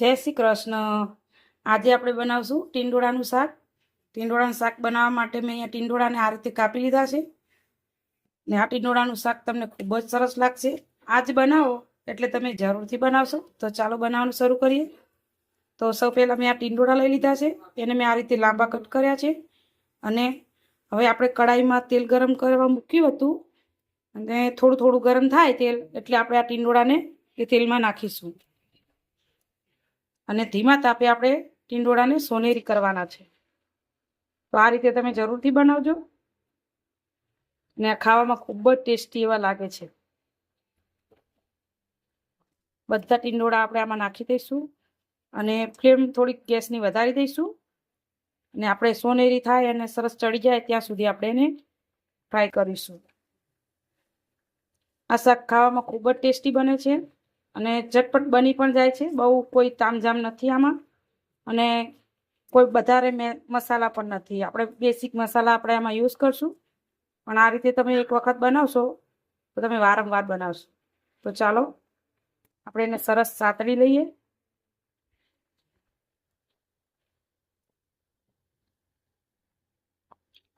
જય શ્રી કૃષ્ણ. આજે આપણે બનાવશું ટીંડોળાનું શાક. ટીંડોળાનું શાક બનાવવા માટે મેં અહીંયા ટીંડોળાને આ રીતે કાપી લીધા છે. ને આ ટીંડોળાનું શાક તમને ખૂબ જ સરસ લાગશે. આજ બનાવો એટલે તમે જરૂરથી બનાવશો. તો ચાલો બનાવવાનું શરૂ કરીએ. તો સૌ પહેલાં મેં આ ટીંડોળા લઈ લીધા છે. એને મેં આ રીતે લાંબા કટ કર્યા છે. અને હવે આપણે કડાઈમાં તેલ ગરમ કરવા મૂક્યું હતું. અને થોડું થોડું ગરમ થાય તેલ એટલે આપણે આ ટીંડોળાને એ તેલમાં નાખીશું. અને ધીમા તાપે આપણે ટીંડોળાને સોનેરી કરવાના છે. તો આ રીતે તમે જરૂરથી બનાવજો. અને આ ખાવામાં ખૂબ જ ટેસ્ટી એવા લાગે છે. બધા ટીંડોળા આપણે આમાં નાખી દઈશું અને ફ્લેમ થોડીક ગેસની વધારી દઈશું. અને આપણે સોનેરી થાય અને સરસ ચડી જાય ત્યાં સુધી આપણે એને ફ્રાય કરીશું. આ શાક ખાવામાં ખૂબ જ ટેસ્ટી બને છે. અને ઝટપટ બની પણ જાય છે. બહુ કોઈ તામઝામ નથી આમાં. અને કોઈ વધારે મસાલા પણ નથી. આપણે બેસિક મસાલા આપણે આમાં યુઝ કરશું. પણ આ રીતે તમે એક વખત બનાવશો, તો તમે વારંવાર બનાવશો. તો ચાલો, આપણે એને સરસ સાતળી લઈએ.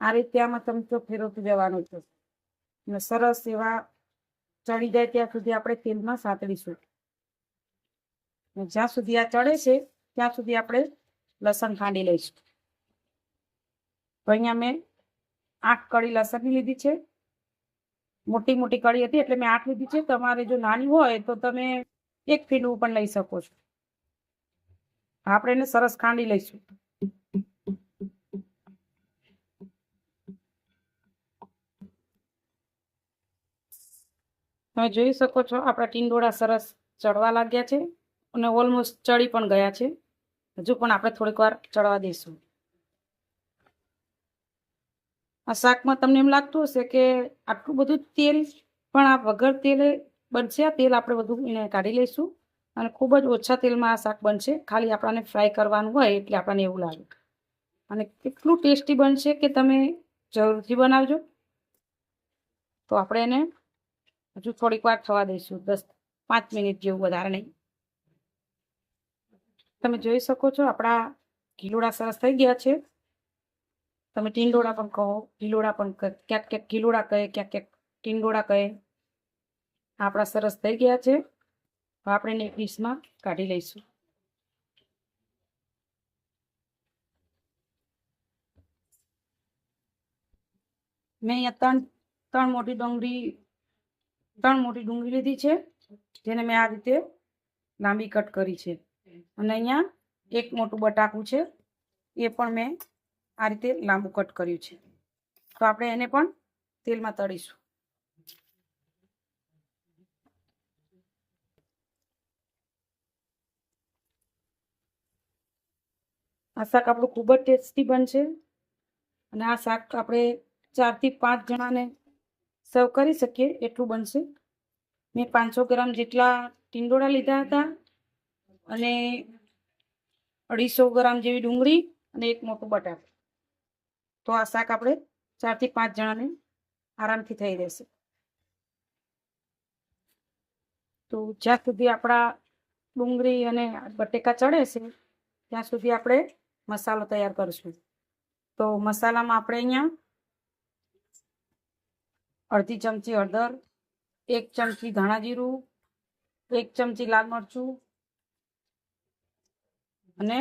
આ રીતે આમાં ચમચો ફેરવતું જવાનું છે. સરસ એવા ચડી જાય ત્યાં સુધી આપણે તેલમાં સાતળીશું જ્યાં સુધી આ ચડે છે, ત્યાં સુધી આપણે લસણ ખાંડી લઈશું. તો અહીંયા મેં આઠ કળી લસણની લીધી છે. મોટી મોટી કળી હતી એટલે મેં આઠ લીધી છે. તમારે જો નાની હોય તો તમે એક ફીંડવું પણ લઈ શકો છો. આપણે એને સરસ ખાંડી લઈશું. તમે જોઈ શકો છો, આપણા ટીંડોળા સરસ ચડવા લાગ્યા છે અને ઓલમોસ્ટ ચડી પણ ગયા છે. હજુ પણ આપણે થોડીક વાર ચડવા દઈશું. આ શાકમાં તમને એમ લાગતું હશે કે આટલું બધું તેલ, પણ આ વગર તેલે બનશે, આ તેલ આપણે બધું એને કાઢી લઈશું અને ખૂબ જ ઓછા તેલમાં આ શાક બનશે. ખાલી આપણને ફ્રાય કરવાનું હોય એટલે આપણને એવું લાગે. અને કેટલું ટેસ્ટી બનશે કે તમે જરૂરથી બનાવજો. તો આપણે એને હજુ થોડીક વાર થવા દઈશું. દસ, પાંચ મિનિટ જેવું વધારે નહીં. તમે જોઈ શકો છો, આપણા ગીલોડા સરસ થઈ ગયા છે. તમે ટીંડોળા પણ કહો, ગીલોડા પણ ક્યાંક ક્યાંક ગીલોડા કહે, ક્યાંક ક્યાંક ટીંડોળા કહે. આપણા સરસ થઈ ગયા છે. હવે આપણે એને ડીશમાં કાઢી લઈશું. મેં અહીંયા ત્રણ ત્રણ મોટી ડુંગળી ત્રણ મોટી ડુંગળી લીધી છે, જેને મેં આ રીતે લાંબી કટ કરી છે. અને અહીંયા એક મોટું બટાકું છે, એ પણ મેં આ રીતે લાંબુ કટ કર્યું છે. તો આપણે એને પણ તેલમાં તળીશું. આ શાક આપણું ખૂબ જ ટેસ્ટી બનશે. અને આ શાક આપણે ચારથી પાંચ જણાને સર્વ કરી શકીએ, એટલું બનશે. મેં પાંચસો ગ્રામ જેટલા ટીંડોળા લીધા હતા અને અઢીસો ગ્રામ જેવી ડુંગળી અને એક મોટું બટાકું. તો આ શાક આપણે ચારથી પાંચ જણાને આરામથી થઈ રહેશે. તો જ્યાં સુધી આપણા ડુંગળી અને બટેકા ચડે છે, ત્યાં સુધી આપણે મસાલો તૈયાર કરીશું. તો મસાલામાં આપણે અહીંયા અડધી ચમચી હળદર એક ચમચી ધાણા જીરું એક ચમચી લાલ મરચું અને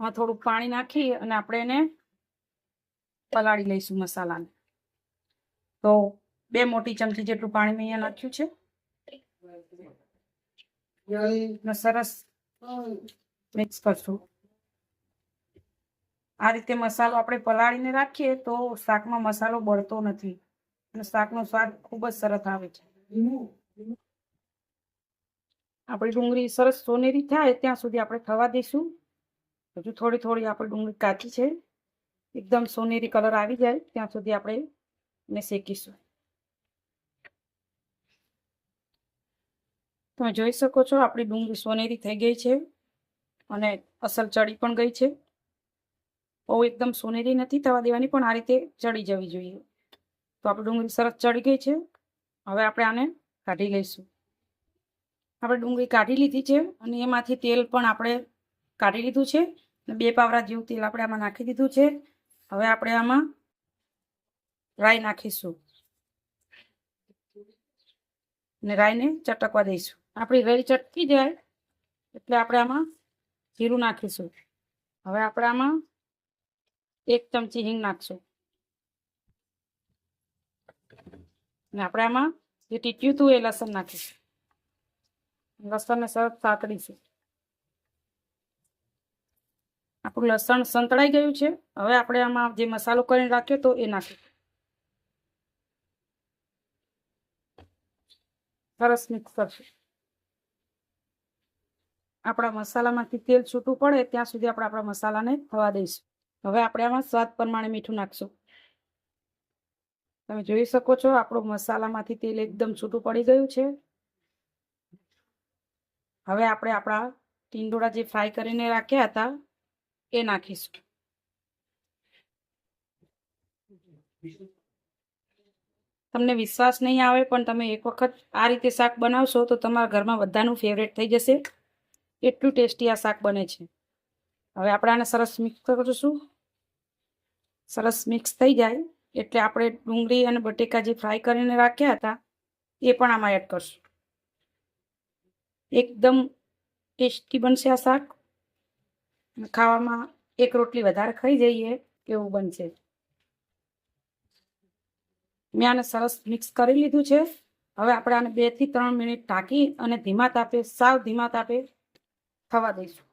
આ થોડુંક પાણી નાખી અને આપણે એને પલાળી લઈશું મસાલાને. તો બે મોટી ચમચી જેટલું પાણી મેં અહીંયા નાખ્યું છે. સરસ મિક્સ કરશું. આ રીતે મસાલો આપણે પલાળીને રાખીએ તો શાકમાં મસાલો બળતો નથી. અને શાકનો સ્વાદ ખૂબ જ સરસ આવે છે. આપણી ડુંગળી સરસ સોનેરી થાય ત્યાં સુધી આપણે થવા દઈશું. હજુ થોડી થોડી આપણી ડુંગળી કાચી છે. એકદમ સોનેરી કલર આવી જાય ત્યાં સુધી આપણે એને શેકીશું. તમે જોઈ શકો છો આપણી ડુંગળી સોનેરી થઈ ગઈ છે અને અસલ ચડી પણ ગઈ છે. બહુ એકદમ સોનેરી નથી થવા દેવાની પણ આ રીતે ચડી જવી જોઈએ. તો આપણે ડુંગળી સરસ ચડી ગઈ છે. હવે આપણે આને કાઢી લઈશું. આપણે ડુંગળી કાઢી લીધી છે અને એમાંથી તેલ પણ આપણે કાઢી લીધું છે. અને બે પાવરા જેવું તેલ આપણે આમાં નાખી દીધું છે. હવે આપણે આમાં રાઈ નાખીશું. ને રાઈને ચટકવા દઈશું. આપણી રાઈ ચટકી જાય એટલે આપણે આમાં જીરું નાખીશું. હવે આપણે આમાં એક ચમચી હિંગ નાખશું. ને આપણે આમાં જે ટીટ્યું હતું એ લસણ નાખીશું. લસણને સરસ સાતડીશું. આપણું લસણ સંતળાઈ ગયું છે. હવે આપણે આમાં જે મસાલો કરીને રાખ્યો તો એ નાખીશું. સરસ મિક્સ કરશું. આપણા મસાલામાંથી તેલ છૂટું પડે ત્યાં સુધી આપણે આપણા મસાલાને થવા દઈશું. હવે આપણે આમાં સ્વાદ પ્રમાણે મીઠું નાખશું. તમે જોઈ શકો છો, આપણો મસાલામાંથી તેલ એકદમ છૂટું પડી ગયું છે. હવે આપણે આપણા ટીંડોળા જે ફ્રાય કરીને રાખ્યા હતા, એ નાખીશું. તમને વિશ્વાસ નહીં આવે, પણ તમે એક વખત આ રીતે શાક બનાવશો તો તમારા ઘરમાં બધાનું ફેવરેટ થઈ જશે. એટલું ટેસ્ટી આ શાક બને છે. હવે આપણે આને સરસ મિક્સ કરીશું. સરસ મિક્સ થઈ જાય. એટલે આપણે ડુંગળી અને બટેકા જે ફ્રાય કરીને રાખ્યા હતા, એ પણ આમાં એડ કરશું. એકદમ ટેસ્ટી બનશે આ શાક. ખાવામાં એક રોટલી વધારે ખાઈ જઈએ એવું બનશે. મેં આને સરસ મિક્સ કરી લીધું છે. હવે આપણે આને બેથી ત્રણ મિનિટ ઢાંકી અને ધીમા તાપે, સાવ ધીમા તાપે થવા દઈશું.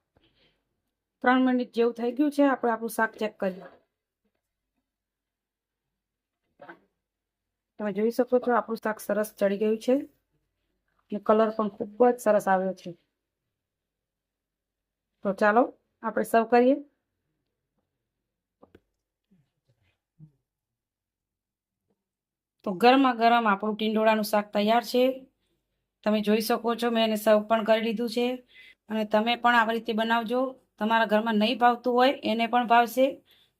ત્રણ મિનિટ જેવું થઈ ગયું છે, આપણે આપણું શાક ચેક કરીએ. તમે જોઈ શકો છો, આપણું શાક સરસ ચડી ગયું છે અને કલર પણ ખૂબ જ સરસ આવ્યો છે. તો ચાલો, આપણે સર્વ કરીએ. તો ગરમા ગરમ આપણું ટીંડોળાનું શાક તૈયાર છે. તમે જોઈ શકો છો, મેં એને સર્વ પણ કરી લીધું છે અને તમે પણ આવી રીતે બનાવજો. તમારા ઘરમાં નહીં ભાવતું હોય, એને પણ ભાવશે.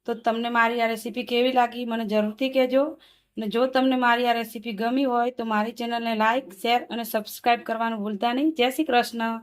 તો તમને મારી આ રેસીપી કેવી લાગી, મને જરૂરથી કહેજો. અને જો તમને મારી આ રેસીપી ગમી હોય તો મારી ચેનલને લાઇક શેર અને સબસ્ક્રાઈબ કરવાનું ભૂલતા નહીં. જય શ્રી કૃષ્ણ.